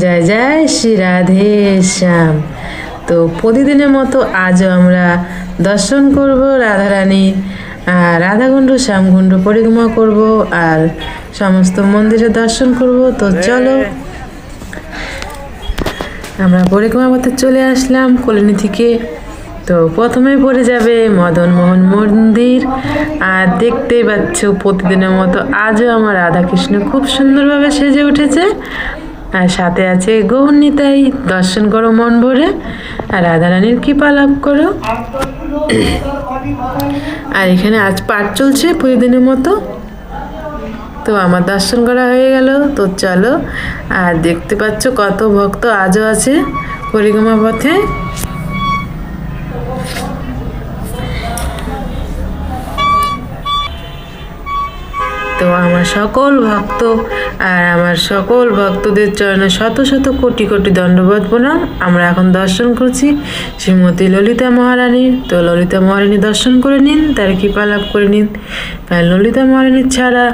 জয় জয় শ্রী রাধে শ্যাম। তো প্রতিদিনের মতো আজও আমরা দর্শন করব রাধারানী আর রাধাকুণ্ড শ্যামকুণ্ড পরিক্রমা করব আর সমস্ত মন্দিরে দর্শন করব। তো চলো আমরা পরিক্রমা করতে চলে আসলাম কলোনি থেকে। তো প্রথমে পড়ে যাবে মদন মোহন মন্দির। আর দেখতেই পাচ্ছ প্রতিদিনের মতো আজও আমার রাধাকৃষ্ণ খুব সুন্দরভাবে সেজে উঠেছে। আর সাথে আছে গৌর নিতাই দর্শন করো মন ভরে। আর রাধারানীর কৃপা লাভ করো। আর এখানে আজ পাঠ চলছে প্রতিদিনের মতো। তো আমার দর্শন করা হয়ে গেল। তো চলো, আর দেখতে পাচ্ছ কত ভক্ত আজও আছে পরিক্রমা পথে। তো আমার সকল ভক্ত আর আমার সকল ভক্তদের চরণে শত শত কোটি কোটি দণ্ডবোধ প্রণাম। আমরা এখন দর্শন করছি শ্রীমতী ললিতা মহারানীর। তো ললিতা মহারানী দর্শন করে নিন, তার কৃপা লাভ করে নিন। কারণ ললিতা মহারানীর ছাড়া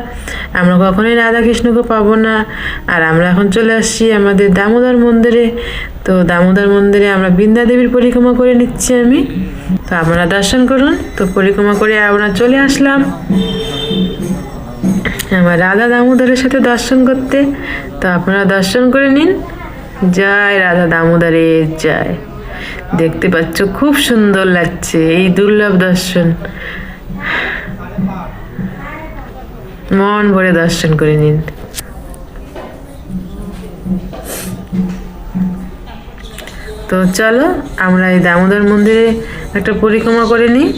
আমরা কখনোই রাধাকৃষ্ণকে পাবো না। আর আমরা এখন চলে আসছি আমাদের দামোদর মন্দিরে। তো দামোদর মন্দিরে আমরা বৃন্দা দেবীর পরিক্রমা করে নিচ্ছি আমি। তো আপনারা দর্শন করুন। তো পরিক্রমা করে আমরা চলে আসলাম। আমার রাধা দামোদরের সাথে দর্শন করতে। তো আপনারা দর্শন করে নিন। জয় রাধা দামোদরের জয়। দেখতে পাচ্ছ, খুব সুন্দর লাগছে এই দুর্লভ দর্শন। মন ভরে দর্শন করে নিন। তো চলো, আমরা এই দামোদর মন্দিরে একটা পরিক্রমা করে নিই।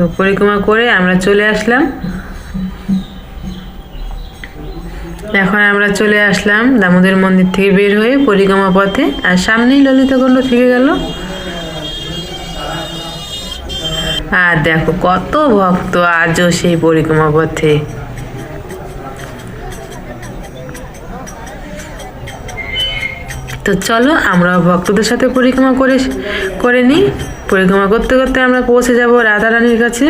তো পরিক্রমা করে আমরা চলে আসলাম। এখন আমরা চলে আসলাম দামোদর মন্দির থেকে বের হয়ে পরিক্রমা পথে। আর সামনেই ললিতকুণ্ড থেকে গেল। আর দেখো কত ভক্ত আজও সেই পরিক্রমা পথে। তো চলো আমরা ভক্তদের সাথে পরিক্রমা করে করে নিই। পরিক্রমা করতে করতে আমরা পৌঁছে যাব রাধা রানীর কাছে।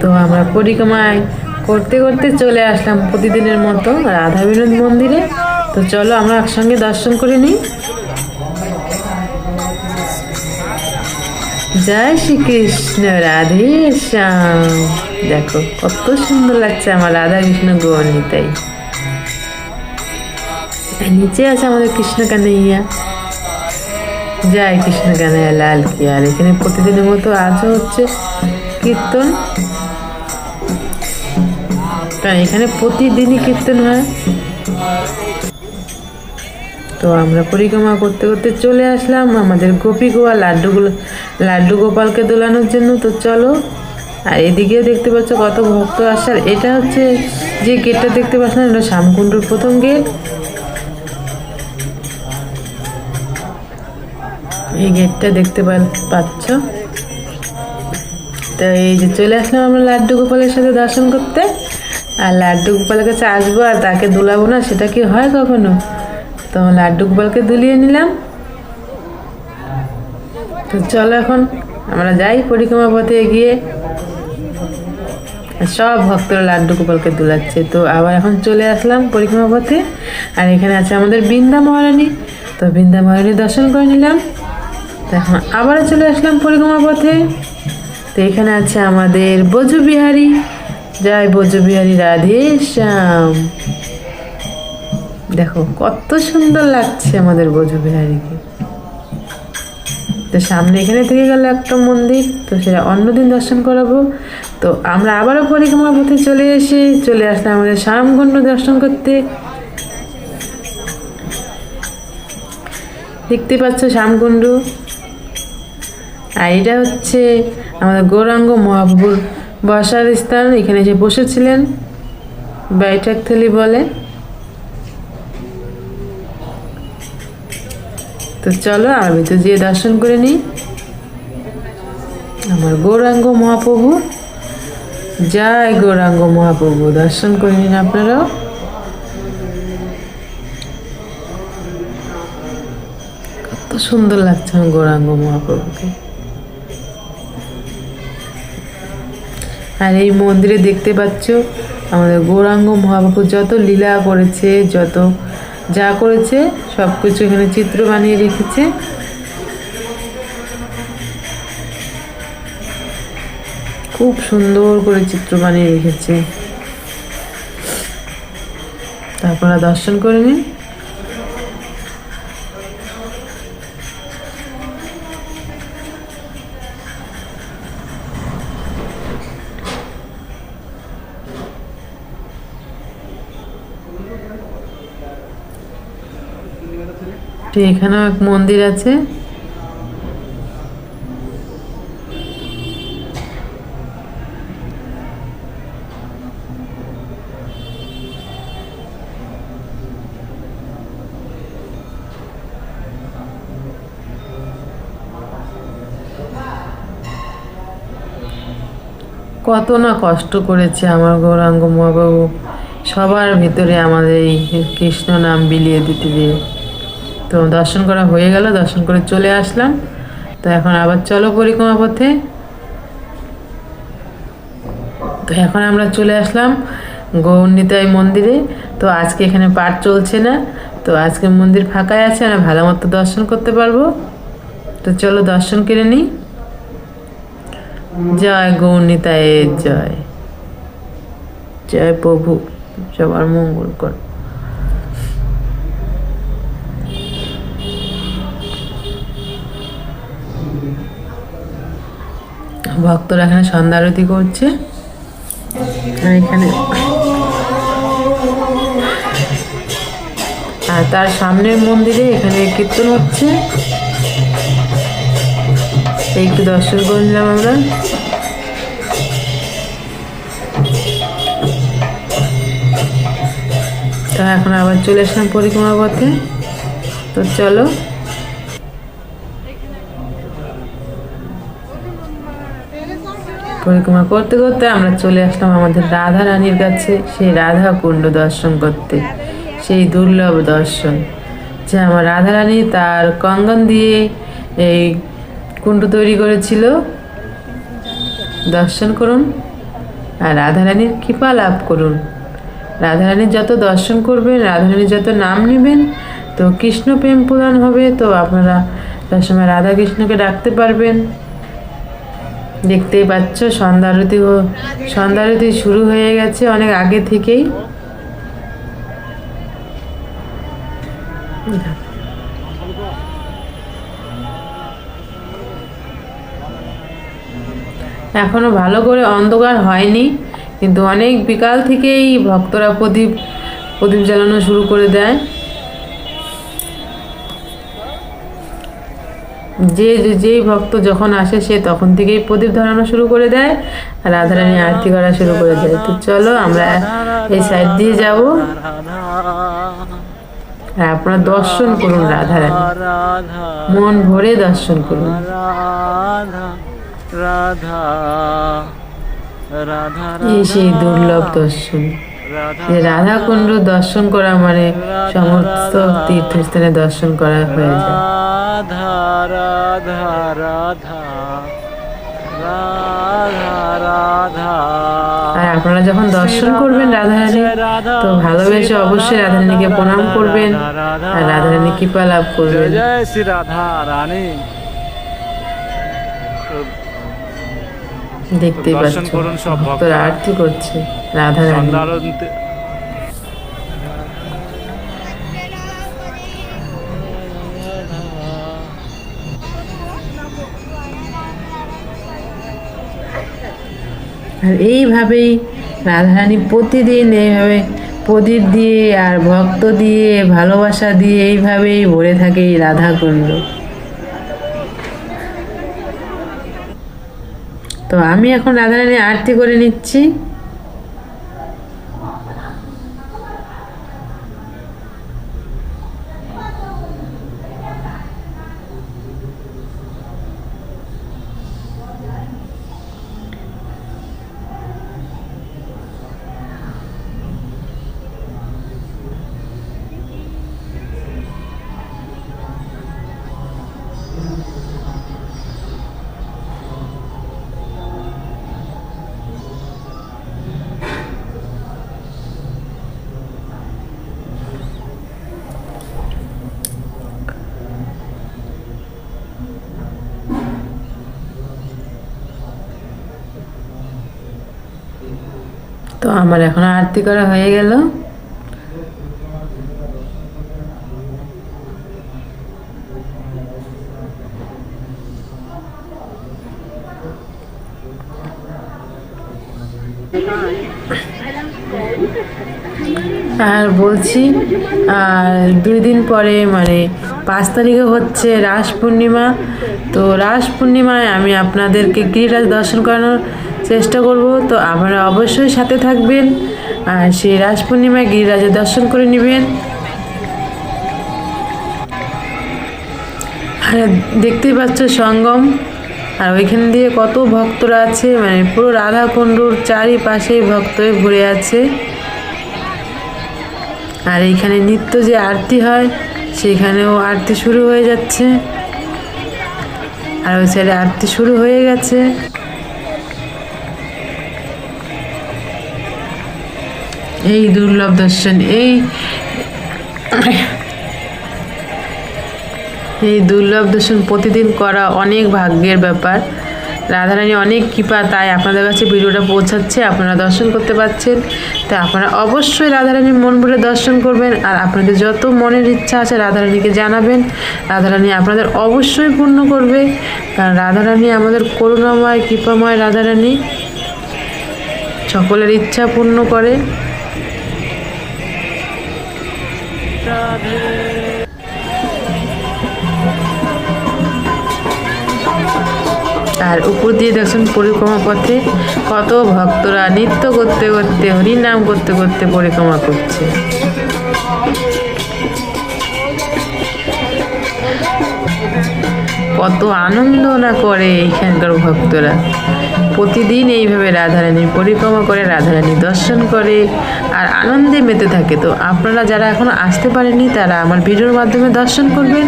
তো আমরা পরিক্রমায় করতে করতে চলে আসলাম প্রতিদিনের মতো রাধা বিনোদ মন্দিরে। তো চলো আমরা একসঙ্গে দর্শন করে নিই। জয় শ্রীকৃষ্ণ, রাধে শ্যাম। দেখো, কত সুন্দর লাগছে আমার রাধা কৃষ্ণ গৌরনীতাই নিচে আছে আমাদের কৃষ্ণ কানাইয়া। জয় কৃষ্ণ কানাইয়া, লাল কি আর? এখানে প্রতিদিনের মতো আজও হচ্ছে কীর্তন। কারণ এখানে প্রতিদিনই কীর্তন হয়। তো আমরা পরিক্রমা করতে করতে চলে আসলাম আমাদের গোপী গোয়া লাড্ডুগুলো লাড্ডু গোপালকে দোলানোর জন্য। তো চলো, আর এদিকেও দেখতে পাচ্ছ কত ভক্ত আসার। এটা হচ্ছে যে গেটটা দেখতে পাচ্ছ না, এটা শ্যামকুণ্ডুর প্রথম গেট এই গেটটা দেখতে পাচ্ছ? তো এই যে চলে আসলাম আমরা লাড্ডু গোপালের সাথে দর্শন করতে। আর লাড্ডু গোপালের কাছে আসব আর তাকে দোলাবো না, সেটা কি হয় কখনো? তো লাড্ডু গোপালকে দুলিয়ে নিলাম। তো চলো এখন আমরা যাই পরিক্রমা পথে এগিয়ে। সব ভক্তরা লাড্ডু গোপালকে দুলাচ্ছে। তো আবার এখন চলে আসলাম পরিক্রমা পথে। আর এখানে আছে আমাদের বৃন্দা মহারানী। তো বৃন্দা মহারানী দর্শন করে নিলাম। তো এখন আবারও চলে আসলাম পরিক্রমা পথে। তো এখানে আছে আমাদের বজু বিহারী। জয় বজু বিহারী, রাধে শ্যাম। দেখো, কত সুন্দর লাগছে আমাদের বিহারীকে। তো সামনে এখানে থেকে গেল একটা মন্দির, তো সেটা অন্যদিন দর্শন করাবো। তো আমরা আবারও পরিক্রমা পথে চলে এসে চলে আসলাম আমাদের শ্যামকুণ্ড দর্শন করতে। দেখতে পাচ্ছ শ্যামকুণ্ড। আর এটা হচ্ছে আমাদের গৌরাঙ্গ মহাপ্রভুর বসার স্থান, এখানে এসে বসেছিলেন বৈঠক থলি বলে। তো চলো আমি তো দিয়ে দর্শন করে নিই। আমার গৌরাঙ্গ মহাপ্রভু। যাই গৌরাঙ্গ মহাপ্রভু। দর্শন করে নিন আপনারাও। কত সুন্দর লাগছে আমার গৌরাঙ্গ মহাপ্রভুকে। আর এই মন্দিরে দেখতে পাচ্ছ, আমাদের গৌরাঙ্গ মহাপ্রভু যত লীলা করেছে, যত যা করেছে সব কিছু এখানে চিত্র বানিয়ে রেখেছে। খুব সুন্দর করে চিত্র বানিয়ে রেখেছে। আপনারা দর্শন করে নিন তো এখানেও এক মন্দির আছে। কত না কষ্ট করেছে আমার গৌরাঙ্গ মহাবাবু সবার ভিতরে আমাদের এই কৃষ্ণ নাম বিলিয়ে দিতে যে তো দর্শন করা হয়ে গেল, দর্শন করে চলে আসলাম। তো এখন আবার চলো পরিক্রমা পথে। তো এখন আমরা চলে আসলাম গৌরনিতাই মন্দিরে। তো আজকে এখানে পাঠ চলছে না, তো আজকে মন্দির ফাঁকাই আছে, আমরা ভালো মতো দর্শন করতে পারব। তো চলো দর্শন করে নিই। জয় গৌরনিতায়ের জয়। জয় প্রভু, সবার মঙ্গল কর। ভক্তরা এখানে সন্ধ্যা আরতি করছে। আর এখানে আর তার সামনের মন্দিরে এখানে কীর্তন হচ্ছে। একটু দর্শন করে নিলাম আমরা। তো এখন আবার চলে আসলাম পরিক্রমা পথে। তো চলো। পরিক্রমা করতে করতে আমরা চলে আসলাম আমাদের রাধা রানীর কাছে, সেই রাধা কুণ্ড দর্শন করতে, সেই দুর্লভ দর্শন, যে আমার রাধা রানী তার কঙ্গন দিয়ে এই কুণ্ড তৈরি করেছিল। দর্শন করুন আর রাধারানীর কৃপা লাভ করুন। রাধারানীর যত দর্শন করবেন রাধারানীর যত নাম নেবেন, তো কৃষ্ণ প্রেম প্রদান হবে, তো আপনারা তার সময় রাধা কৃষ্ণকে ডাকতে পারবেন। দেখতেই পাচ্ছ সন্ধ্যা আরতি হ- সন্ধ্যা আরতি শুরু হয়ে গেছে অনেক আগে থেকেই। এখনও ভালো করে অন্ধকার হয়নি, কিন্তু অনেক বিকাল থেকেই ভক্তরা প্রদীপ প্রদীপ জ্বালানো শুরু করে দেয়। যে যেই ভক্ত যখন আসে, সে তখন থেকেই প্রদীপ ধরানো শুরু করে দেয় আর রাধারানী আরতি করা শুরু করে দেয়। তো চলো আমরা এই সাইড দিয়ে যাব। আর আপনারা দর্শন করুন রাধারানী। রাধা মন ভরে দর্শন করুন। রাধা রাধা রাধা এই সেই দুর্লভ দর্শন। রাধা যে রাধাকুণ্ড দর্শন করা মানে সমস্ত তীর্থস্থানে দর্শন করা হয়ে যায়। রাধা রাধা রাধা রাধা রাধা। আর আপনারা যখন দর্শন করবেন রাধারানী তো ভালোবেসে অবশ্যই রাধারানীকে প্রণাম করবেন আর রাধারানী কৃপা লাভ করবেন। জয় শ্রী রাধা রানী। দেখতেই দর্শন পাচ্ছ করুন সব ভক্তরা। আরতি করছে রাধারানী। সন্ধ্যারন্তে আর এইভাবেই রাধারানী প্রতিদিন এইভাবে প্রদীপ দিয়ে আর ভক্ত দিয়ে, ভালোবাসা দিয়ে এইভাবেই ভরে থাকে এই রাধাকুণ্ড। তো আমি এখন রাধারানী আরতি করে নিচ্ছি। তো আমার এখন আরতি করা হয়ে গেল। আর বলছি, আর দুই দিন পরে মানে পাঁচ তারিখে হচ্ছে রাস পূর্ণিমা। তো রাস পূর্ণিমায় আমি আপনাদেরকে গিরিরাজ দর্শন করানোর চেষ্টা করব, তো আপনারা অবশ্যই সাথে থাকবেন আর সেই রাস পূর্ণিমায় গিরিরাজের দর্শন করে নেবেন। আর দেখতেই পাচ্ছ সঙ্গম, আর ওইখান দিয়ে কত ভক্তরা আছে মানে পুরো রাধা কুণ্ডুর চারিপাশেই ভক্ত হয়ে ভরে আছে। আর এইখানে নিত্য যে আরতি হয়, সেখানেও আরতি শুরু হয়ে যাচ্ছে। আর ওই সাইডে আরতি শুরু হয়ে গেছে। এই দুর্লভ দর্শন, এই এই দুর্লভ দর্শন প্রতিদিন করা অনেক ভাগ্যের ব্যাপার। রাধারানী অনেক কৃপা, তাই আপনাদের কাছে ভিডিওটা পৌঁছাচ্ছে, আপনারা দর্শন করতে পারছেন। তাই আপনারা অবশ্যই রাধারানীর মন ভরে দর্শন করবেন, আর আপনাদের যত মনের ইচ্ছা আছে রাধারানীকে জানাবেন। রাধারানী আপনাদের অবশ্যই পূর্ণ করবে, কারণ রাধারানী আমাদের করুণাময়, কৃপাময় রাধারানী। সকলের ইচ্ছা পূর্ণ করে। রাধে আর উপর দিয়ে দেখছেন পরিক্রমা পথে কত ভক্তরা নৃত্য করতে করতে, হরিনাম করতে করতে পরিক্রমা করছে। কত আনন্দ না করে এইখানকার ভক্তরা। প্রতিদিন এইভাবে রাধারানীর পরিক্রমা করে রাধারানী দর্শন করে আর আনন্দে মেতে থাকে। তো আপনারা যারা এখনও আসতে পারেননি, তারা আমার ভিডিওর মাধ্যমে দর্শন করবেন।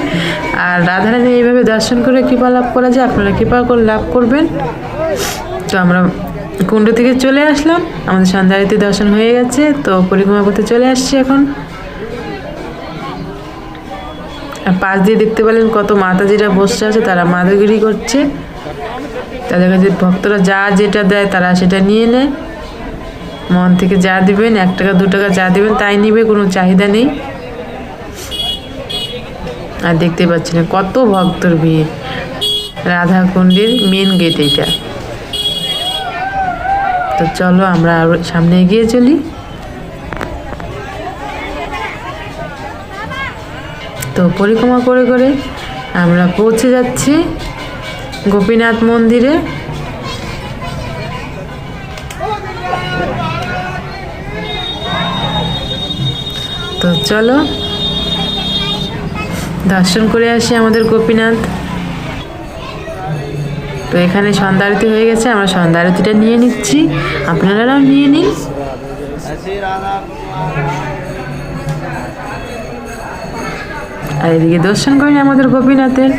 আর রাধারানী এইভাবে দর্শন করে কৃপা লাভ করা যায়, আপনারা কৃপা করে লাভ করবেন। তো আমরা কুণ্ড থেকে চলে আসলাম। আমাদের সন্ধ্যা আরতি দর্শন হয়ে গেছে, তো পরিক্রমা করতে চলে আসছি এখন। আর পাশ দিয়ে দেখতে পেলেন কত মাতাজিরা বসে আছে, তারা মাদাগিরি করছে। তাদের কাছে ভক্তরা যা যেটা দেয় তারা সেটা নিয়ে নেয় মন থেকে যা দিবেন, এক টাকা, দু টাকা যা দিবেন, তাই নিবে, কোনো চাহিদা নেই। আর দেখতে পাচ্ছি না কত ভক্তর ভিড়। রাধা কুণ্ডের মেন গেট এইটা। তো চলো আমরা আরও সামনে এগিয়ে চলি। তো পরিক্রমা করে করে আমরা পৌঁছে যাচ্ছি। গোপীনাথ মন্দিরে। তো চলো, দর্শন করে আসি আমাদের গোপীনাথ। তো এখানে সন্ধ্যা আরতি হয়ে গেছে, আমরা সন্ধ্যা আরতিটা নিয়ে নিচ্ছি। আপনারাও নিয়ে নিন। আর এদিকে দর্শন করেন আমাদের গোপীনাথের।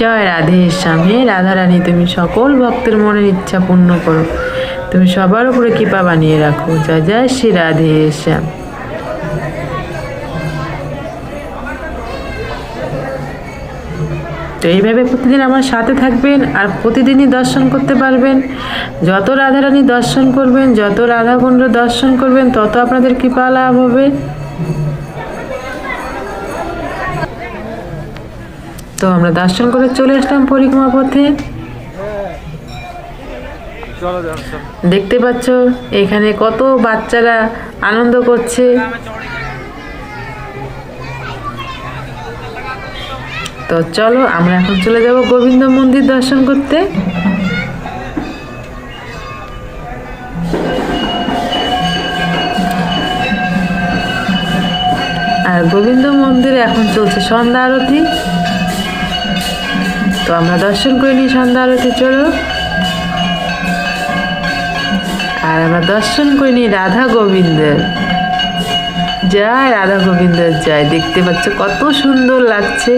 জয় রাধে শ্যাম হে রাধারানী তুমি সকল ভক্তের মনের ইচ্ছা পূর্ণ করো। তুমি সবার উপরে কৃপা বানিয়ে রাখো। জয় জয় শ্রী রাধে শ্যাম। তো এইভাবে প্রতিদিন আমার সাথে থাকবেন আর প্রতিদিনই দর্শন করতে পারবেন। যত রাধারানী দর্শন করবেন, যত রাধাকুণ্ড দর্শন করবেন, তত আপনাদের কৃপা লাভ হবে। তো আমরা দর্শন করে চলে আসলাম পরিক্রমা পথে। দেখতে পাচ্ছ, এখানে কত বাচ্চারা আনন্দ করছে। তো চলো, আমরা এখন চলে যাব গোবিন্দ মন্দির দর্শন করতে। আর গোবিন্দ মন্দিরে এখন চলছে সন্ধ্যা আরতি। তো আমরা দর্শন করে নিই সন্ধ্যা আরতি চলো। আর আমরা দর্শন করিনি রাধা গোবিন্দের। জয় রাধা গোবিন্দের জয়। দেখতে পাচ্ছ কত সুন্দর লাগছে।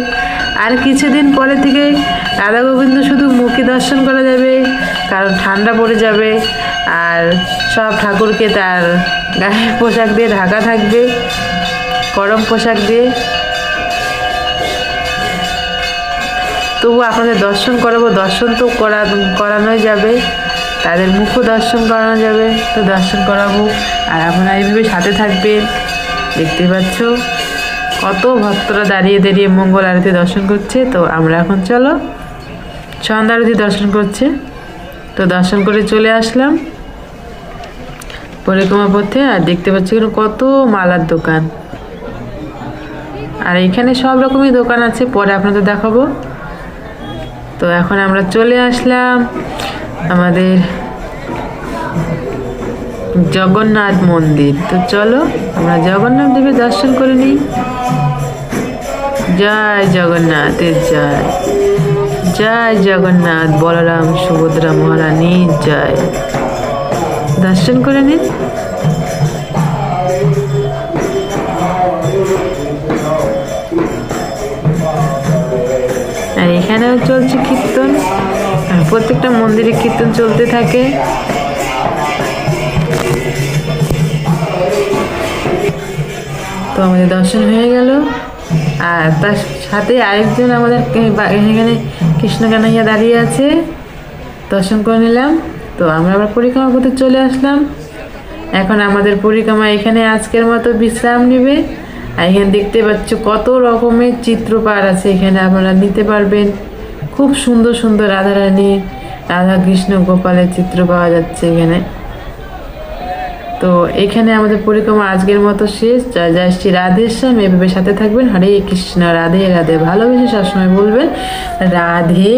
আর কিছুদিন পরে থেকে রাধা গোবিন্দ শুধু মুখে দর্শন করা যাবে, কারণ ঠান্ডা পড়ে যাবে, আর সব ঠাকুরকে তার গায়ের পোশাক দিয়ে ঢাকা থাকবে, গরম পোশাক দিয়ে। তবু আপনাদের দর্শন করাবো। দর্শন তো করা, করানোই যাবে। তাদের মুখও দর্শন করানো যাবে। তো দর্শন করাবো। আর আপনারা এইভাবে সাথে থাকবেন। দেখতে পাচ্ছ? কত ভক্তরা দাঁড়িয়ে দাঁড়িয়ে মঙ্গল আরতি দর্শন করছে। তো আমরা এখন চলো। সন্ধ্যা আরতি দর্শন করছে। তো দর্শন করে চলে আসলাম। পরিক্রমা পথে আর দেখতে পাচ্ছি এখানে কত মালার দোকান। আর এখানে সব রকমই দোকান আছে। পরে আপনাদের দেখাবো। তো এখন আমরা চলে আসলাম আমাদের জগন্নাথ মন্দির। তো চলো আমরা জগন্নাথ দেবের দর্শন করে নিই। জয় জগন্নাথের জয়। জয় জগন্নাথ বলরাম সুভদ্রা মহারানীর জয়। দর্শন করে নিন আর এখানেও চলছে কীর্তন, আর প্রত্যেকটা মন্দিরে কীর্তন চলতে থাকে। তো আমাদের দর্শন হয়ে গেল, আর তার সাথে আরেকজন আমাদের এখানে কৃষ্ণ কানাইয়া দাঁড়িয়ে আছে। দর্শন করে নিলাম। তো আমরা আবার পরিক্রমা করতে চলে আসলাম। এখন আমাদের পরিক্রমা এখানে আজকের মতো বিশ্রাম নেবে। আর এখানে দেখতে পাচ্ছ কত রকমের চিত্রপাট আছে এখানে আপনারা নিতে পারবেন। খুব সুন্দর সুন্দর রাধা রাধারানী রাধা কৃষ্ণ গোপালের চিত্র পাওয়া যাচ্ছে এখানে। তো এখানে আমাদের পরিক্রমা আজকের মতো শেষ। জয় জয় শ্রী রাধেশ্যাম এভাবে সাথে থাকবেন। হরে কৃষ্ণ। রাধে রাধে। ভালোবেসে সবসময় বলবেন, রাধে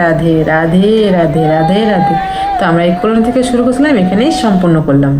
রাধে রাধে রাধে রাধে রাধে। তো আমরা এই কোলন থেকে শুরু করছিলাম, এখানেই সম্পূর্ণ করলাম।